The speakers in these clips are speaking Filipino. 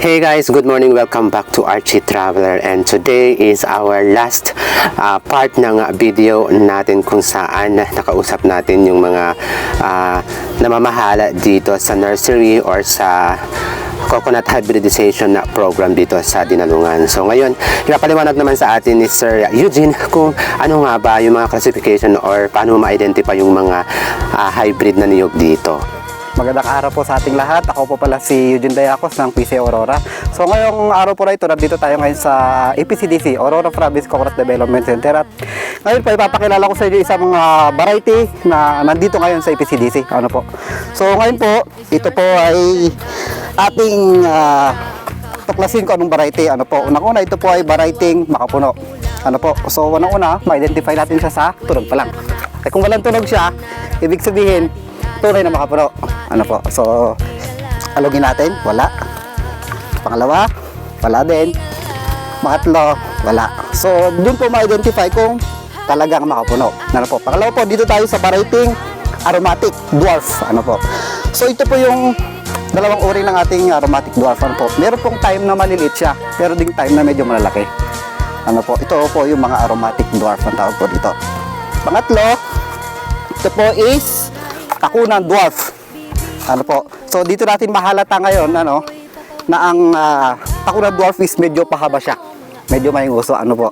Hey guys, good morning. Welcome back to Archie Traveler and today is our last uh, part ng video natin kung saan nakausap natin yung mga uh, namamahala dito sa nursery or sa coconut hybridization na program dito sa Dinalungan. So ngayon, ipapaliwanag naman sa atin ni Sir Eugene kung ano nga ba yung mga classification or paano ma-identify yung mga uh, hybrid na niyog dito. Magandang araw po sa ating lahat. Ako po pala si Eugene Dayacos ng PC Aurora. So ngayong araw po na ito, nandito tayo ngayon sa APCDC, Aurora Province Coconut Development Center. At ngayon po ipapakilala ko sa inyo isang mga variety na nandito ngayon sa APCDC. Ano po? So ngayon po, ito po ay ating uh, tuklasin ko anong variety. Ano po? Unang-una, ito po ay variety makapuno. Ano po? So unang-una, ma-identify natin siya sa tunog pa lang. Eh kung walang tunog siya, ibig sabihin, tunay na makapuno. Ano po? So, alugin natin, wala. Pangalawa, wala din. Pangatlo, wala. So, dun po ma-identify kung talagang makapuno. Ano po? Pangalawa po, dito tayo sa variety aromatic dwarf. Ano po? So, ito po yung dalawang uri ng ating aromatic dwarf. Ano po? Meron pong time na maliliit siya, pero ding time na medyo malalaki. Ano po? Ito po yung mga aromatic dwarf ang tawag po dito. Pangatlo, ito po is kakunan dwarf. Ano po? So dito natin mahalata ngayon ano na ang uh, kakunan dwarf is medyo pahaba siya. Medyo may uso ano po.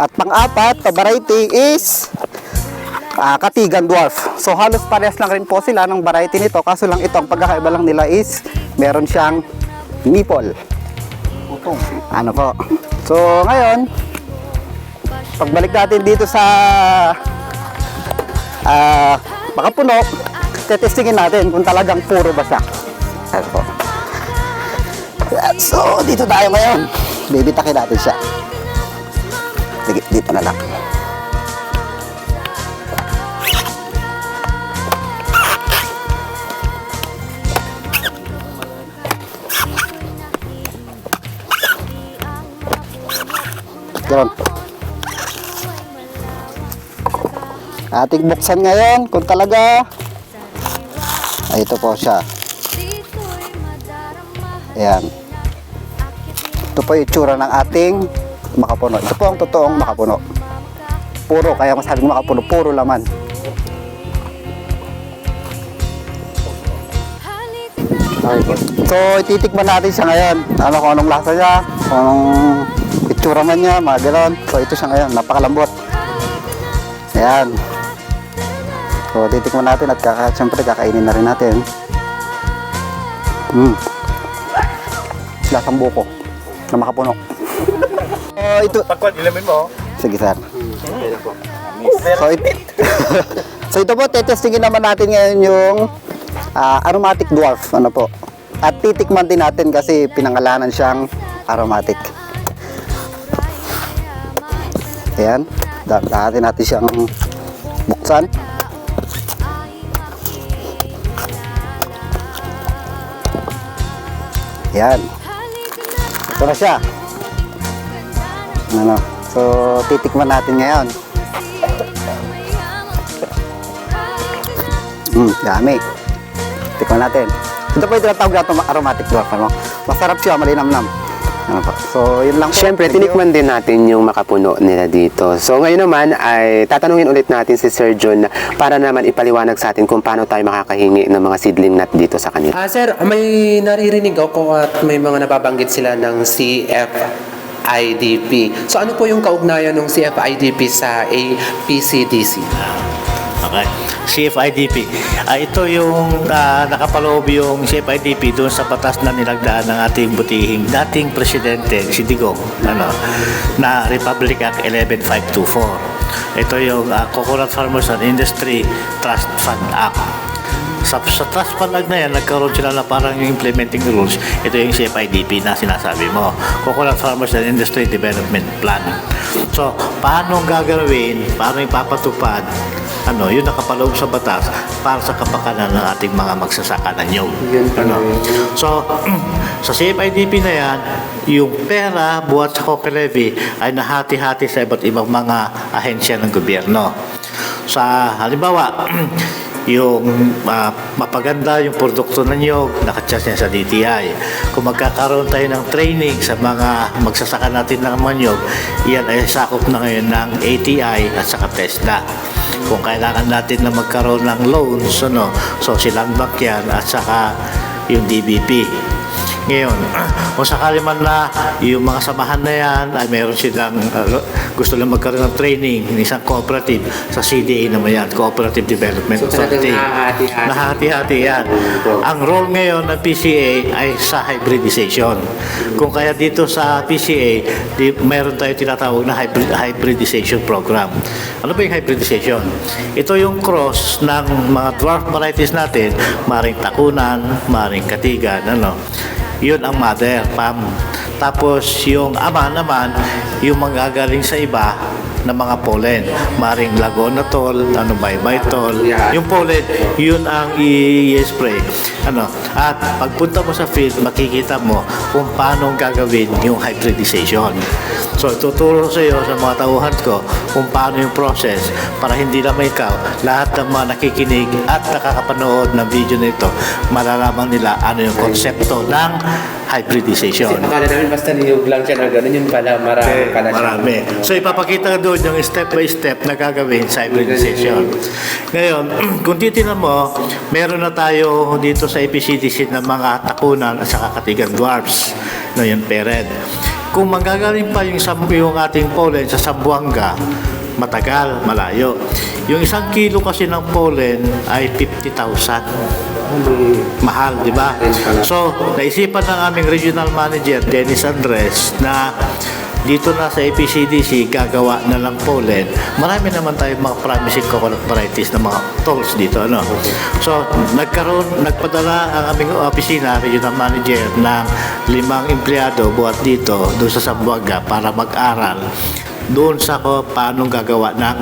At pang-apat, na variety is ah, katigan dwarf. So halos parehas lang rin po sila ng variety nito kaso lang ito ang pagkakaiba lang nila is meron siyang nipple. Ano po? So ngayon, pagbalik natin dito sa ah makapuno, tetestingin natin kung talagang puro ba siya. Ano po? So, dito tayo ngayon. Bibitakin natin siya. Sige, dito na lang. Ganun. Ating buksan ngayon kung talaga ay ito po siya. Ayan. Ito po yung itsura ng ating makapuno. Ito po ang totoong makapuno. Puro, kaya masabing makapuno, puro laman. So, ititikman natin siya ngayon. Ano kung anong lasa niya, kung anong itsura man niya, mga ganon. So, ito siya ngayon. Napakalambot. Ayan. So, titikman natin at kaka, siyempre kakainin na rin natin. Mm. Lasang buko na makapuno. Oh, ito. Pagkwan, ilamin mo. Sige, sir. So, it, so ito po, tetestingin naman natin ngayon yung ah, aromatic dwarf. Ano po. At titikman din natin kasi pinangalanan siyang aromatic. Ayan. Da- Dahatin natin siyang buksan. Ayan. Ito na siya. Ano? So, titikman natin ngayon. Hmm, dami. Tikman natin. Ito po yung tinatawag natin aromatic dwarf. Ano? Masarap siya, malinamnam. Ano po? So, yun lang po. Siyempre, tinikman din natin yung makapuno nila dito. So ngayon naman ay tatanungin ulit natin si Sir John para naman ipaliwanag sa atin kung paano tayo makakahingi ng mga seedling nut dito sa kanila. Ah, sir, may naririnig ako at may mga nababanggit sila ng CFIDP. So ano po yung kaugnayan ng CFIDP sa APCDC? Okay. CFIDP. Ah, ito yung ah, nakapaloob yung CFIDP doon sa batas na nilagdaan ng ating butihing dating presidente, si Digong, ano, na Republic Act 11524. Ito yung ah, Coconut Farmers and Industry Trust Fund Act. Sa, sa trust fund na yan, nagkaroon sila na parang yung implementing rules. Ito yung CFIDP na sinasabi mo. Coconut Farmers and Industry Development Plan. So, paano gagawin, paano ipapatupad, ano, yun nakapaloob sa batas para sa kapakanan ng ating mga magsasaka ng nyog. Ano? So, sa CFIDP na yan, yung pera buhat sa COCA levy ay nahati-hati sa iba't ibang mga ahensya ng gobyerno. Sa halimbawa, yung ah, mapaganda yung produkto ng nyog, nakachas niya sa DTI. Kung magkakaroon tayo ng training sa mga magsasaka natin ng manyog, yan ay sakop na ngayon ng ATI at saka TESDA. Kung kailangan natin na magkaroon ng loans, ano, so silang bank yan at saka yung DBP. Ngayon, kung sakali man na yung mga samahan na yan ay meron silang uh, gusto lang magkaroon ng training ng isang cooperative sa CDA naman yan, Cooperative Development So, Authority. nahahati-hati. Nahahati-hati yan. Ang role ngayon ng PCA ay sa hybridization. Kung kaya dito sa PCA, di, meron tayo tinatawag na hybrid, hybridization program. Ano ba yung hybridization? Ito yung cross ng mga dwarf varieties natin, maring takunan, maring katigan, ano. Yun ang mother, pam. Tapos yung ama naman, yung manggagaling sa iba na mga pollen. Maring Laguna tol, ano Baybay tol. Yung pollen, yun ang i-spray. Ano, at pagpunta mo sa field, makikita mo kung paano gagawin yung hybridization. So, tuturo sa iyo sa mga tauhan ko kung paano yung process para hindi naman ikaw, lahat ng mga nakikinig at nakakapanood ng video nito, malalaman nila ano yung konsepto ng hybridization. Kasi akala namin basta niyog lang siya na gano'n, yun pala marami Okay, pala siya. marami. So ipapakita doon yung step by step na gagawin sa hybridization. Ngayon, kung titignan mo, meron na tayo dito sa EPCDC ng mga takunan at saka katigan dwarfs. No, yung parent. Kung manggagaling pa yung, yung ating pollen sa Sambuanga, matagal, malayo. Yung isang kilo kasi ng pollen ay 50,000 mahal, di ba? So, naisipan ng aming regional manager, Dennis Andres, na dito na sa APCDC, gagawa na lang pollen. Marami naman tayong mga promising coconut varieties na mga tolls dito. Ano? So, nagkaroon, nagpadala ang aming opisina, regional manager, ng limang empleyado buhat dito, doon sa Sambuanga, para mag-aral doon sa ko paano gagawa ng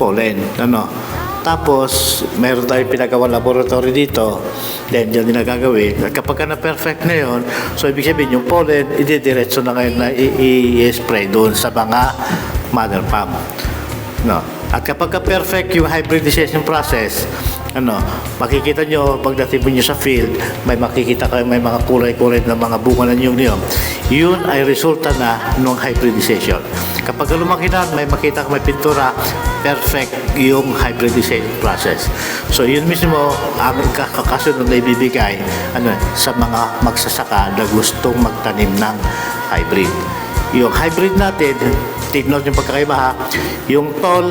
pollen. Ano? Tapos, meron tayong pinagawa laboratory dito. Then, dyan din nagagawin. At kapag ka na-perfect na yun, so ibig sabihin yung pollen, ididiretso na ngayon na i-spray doon sa mga mother palm. No. At kapag ka perfect yung hybridization process, ano, makikita nyo pagdating nyo sa field, may makikita kayo may mga kulay-kulay na mga bunga na nyo niyo. Yun ay resulta na ng hybridization. Kapag lumaki na, may makita ka may pintura, perfect yung hybridization process. So yun mismo ang kakakasunod na ibibigay ano, sa mga magsasaka na gustong magtanim ng hybrid. Yung hybrid natin, tignan yung pagkakaiba ha, yung tall,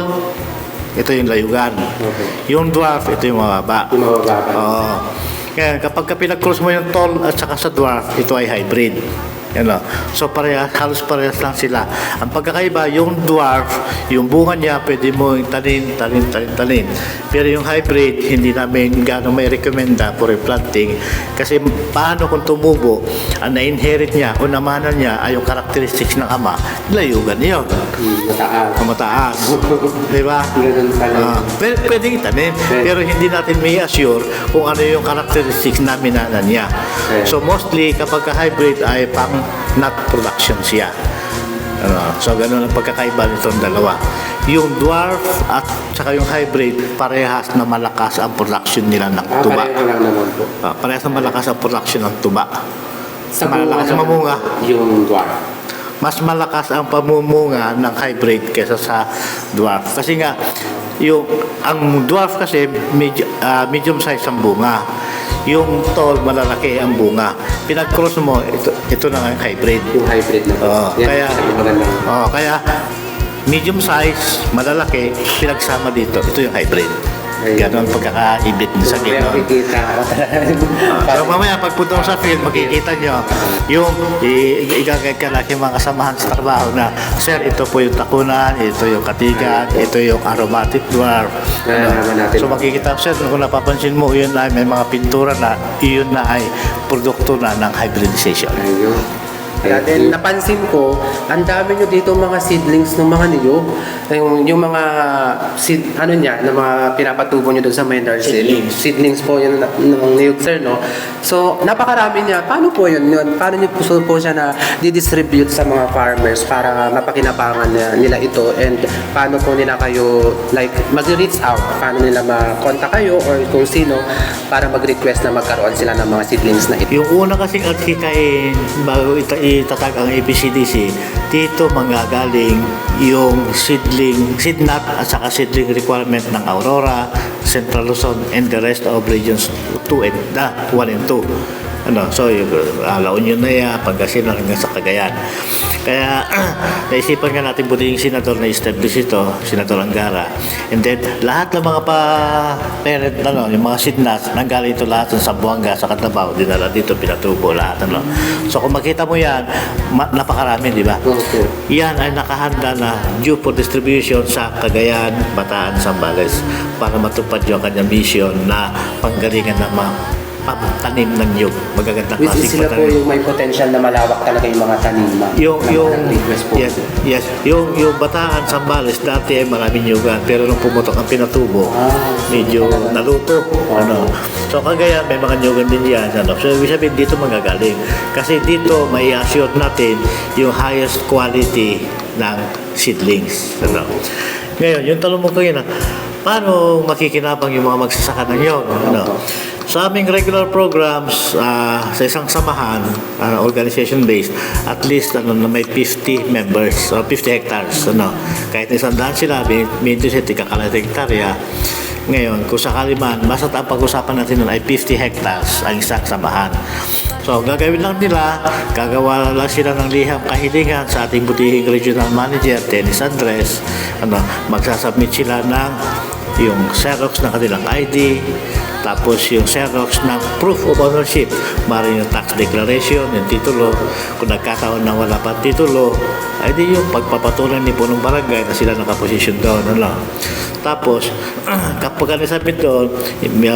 ito yung layugan. Yung dwarf, ito yung mababa. Yung mababa. Oo. Kaya kapag ka pinag-cross mo yung tall at saka sa dwarf, ito ay hybrid. Yan o. So parehas, halos parehas lang sila. Ang pagkakaiba, yung dwarf, yung bunga niya, pwede mo tanin, tanin, tanin, tanin. Pero yung hybrid, hindi namin gano'ng may recommenda for replanting. Kasi paano kung tumubo, ang na-inherit niya o namanan niya ay yung characteristics ng ama, layugan yun. Mataas. Mataas. Di ba? Ganun pala. Ah, pwede, pwedeng itanim, pero hindi natin may assure kung ano yung characteristics na minanan niya. Okay. So mostly kapag ka-hybrid ay pang nut production siya. Ano, so ganun ang pagkakaiba nitong dalawa. Yung dwarf at saka yung hybrid, parehas na malakas ang production nila ng Ah, tuba. pareho lang naman po. Ah, parehas na malakas ang production ng tuba. Sa Malalakas ang mamunga. Yung dwarf. mas malakas ang pamumunga ng hybrid kaysa sa dwarf. Kasi nga, yung, ang dwarf kasi medyo, ah, medium size ang bunga. Yung tall, malalaki ang bunga. Pinag-cross mo, ito, ito na nga yung hybrid. Yung hybrid na. Oo, Yan, kaya, oh, kaya medium size, malalaki, pinagsama dito, ito yung hybrid. Ganon ang pagkakaibit sa Kaya gano'n. makikita ko So mamaya pagpunta mo sa field, makikita nyo yung igagay ka lang yung mga kasamahan sa trabaho na, Sir, ito po yung takunan, ito yung katigan, ito yung aromatic dwarf. Natin. So makikita, Sir, kung napapansin mo, yun ay may mga pintura na, iyon na ay produkto na ng hybridization. Ayun. Kaya then napansin ko, ang dami nyo dito mga seedlings ng mga niyog. Yung, yung mga seed, ano niya, ng mga pinapatubo nyo doon sa nursery. Seedlings. Seedlings po yun na- ng niyog sir, no? So, napakarami niya. Paano po yun? Yun, Paano nyo po, po siya na didistribute sa mga farmers para mapakinabangan nila ito and paano po nila kayo like mag-reach out? Paano nila ma-contact kayo or kung sino para mag-request na magkaroon sila ng mga seedlings na ito? Yung una kasing atkikain bago ita- itatag ang APCDC, dito manggagaling yung seedling, seed nut at saka seedling requirement ng Aurora, Central Luzon, and the rest of regions 2 and ah, 1 and 2. Ano, so yung uh, La Union na yan, Pangasinan hanggang sa Cagayan. Kaya naisipan nga natin buti yung senador na establish ito, Senador Angara. And then lahat ng mga pa parent ano, yung mga sidnas, nanggaling ito lahat sa Buanga, sa Katabaw, dinala dito, pinatubo lahat. Ano. So kung makita mo yan, ma- napakarami, di ba? Okay. Yan ay nakahanda na due for distribution sa Cagayan, Bataan, Sambales para matupad yung kanyang mission na panggalingan ng mga pagtanim ng nyug. Magagandang Which is sila po pagtanim. yung may potential na malawak talaga yung mga taniman. Yung, na yung, request po. yes, yes, yung, yung Bataan, Sambales, dati ay maraming nyugan, pero nung pumutok ang pinatubo, Ah. medyo naluto. Ano. So kagaya may mga nyugan din yan. Ano. So ibig sabihin dito magagaling. Kasi dito may assure natin yung highest quality ng seedlings. Ano. Ngayon, yung tanong mo kayo na, paano makikinabang yung mga magsasaka ng nyug? Ano. Sa aming regular programs, ah, sa isang samahan, ah, organization-based, at least ano, na may 50 members, or 50 hectares. Ano. Kahit isang daan sila, may intensity, kakalat hektarya. Ngayon, kung sakali man, basta ang pag-usapan natin nun ay 50 hectares ang isang samahan. So, gagawin lang nila, gagawa lang sila ng liham kahilingan sa ating butihing regional manager, Dennis Andres. Ano, magsasubmit sila ng yung Xerox ng kanilang ID, tapos yung Xerox ng proof of ownership, maaaring yung tax declaration, yung titulo. Kung nagkataon na wala pa titulo, ay di yung pagpapatuloy ni punong barangay na sila nakaposisyon doon. Ano? Tapos, kapag sabi doon,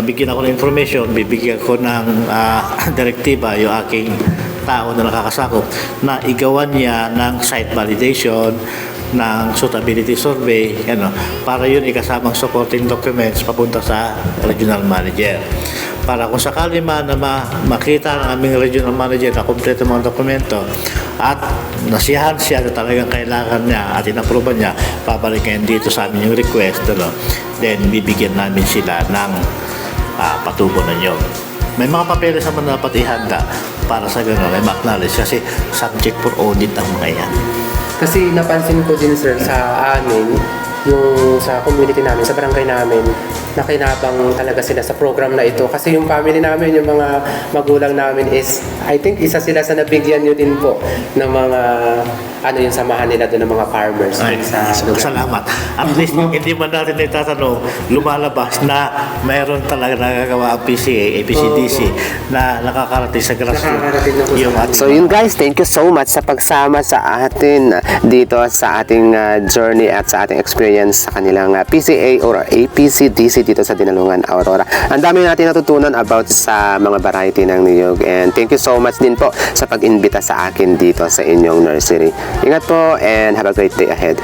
bigyan ako ng information, bibigyan ko ng ah, direktiba yung aking tao na nakakasakop na igawan niya ng site validation ng suitability survey ano, para yun ikasamang supporting documents papunta sa regional manager. Para kung sakali man na ma- makita ng aming regional manager na kompleto mga dokumento at nasiyahan siya na talagang kailangan niya at inapproval niya, babalikan dito sa amin yung request, ano, then bibigyan namin sila ng ah, patubo nyog. May mga papeles naman na dapat ihanda para sa gano'n ay ma-acknowledge kasi subject for audit ang mga yan. Kasi napansin ko din sir sa amin, yung sa community namin, sa barangay namin, nakinabang talaga sila sa program na ito. Kasi yung family namin, yung mga magulang namin is, I think isa sila sa nabigyan nyo din po ng mga, ano yung samahan nila doon ng mga farmers. Ay, sa lugar. salamat. At least, hindi man natin itatanong, lumalabas na mayroon talaga nagagawa ang PCA, APCDC, na nakakarating sa grassroots. Yung. So yun guys, thank you so much sa pagsama sa atin dito sa ating uh, journey at sa ating experience sa kanilang uh, PCA or APCDC dito sa Dinalungan Aurora. Ang dami natin natutunan about sa mga variety ng niyog and thank you so much din po sa pag-imbita sa akin dito sa inyong nursery. Ingat po and have a great day ahead.